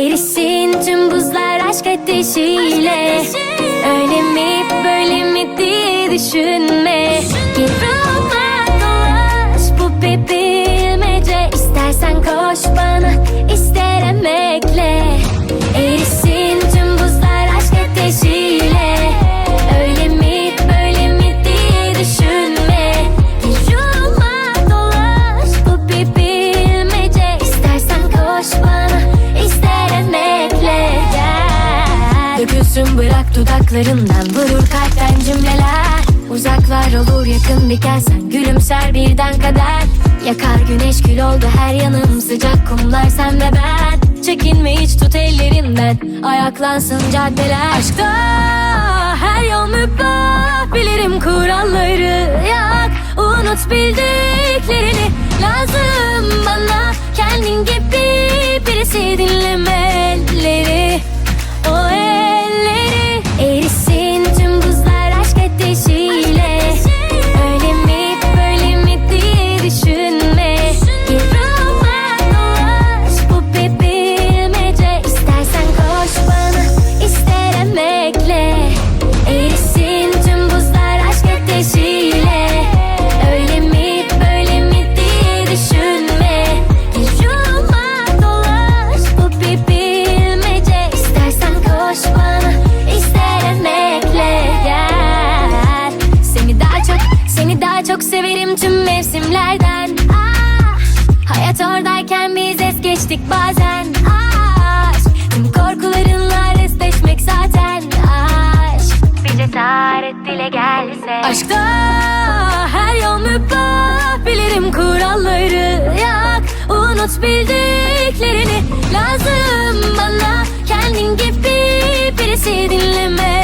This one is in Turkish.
Erisin tüm buzlar aşk ateşiyle. Gel Dökülsün bırak dudaklarından vurur kalpten cümleler. Uzaklar olur yakın bir sen Gülümser birden kader. Yakar güneş kül oldu her yanım. Sıcak kumlar sen ve ben. Çekinme hiç tut ellerimden Ayaklansın caddeler. Aşkta her yol mübah. Bilirim kuralları. Yak Unut bildiklerini. Lazım bana kendin gibi. Birisi dinleme çok severim tüm mevsimlerden. Ah, Hayat oradayken biz es geçtik bazen. Aşk tüm korkularınla resleşmek zaten. Aşk bir cesaret dile gelse. Aşkta her yol mübah Bilirim kuralları. Yak Unut bildiklerini. Lazım bana kendin gibi Birisi dinleme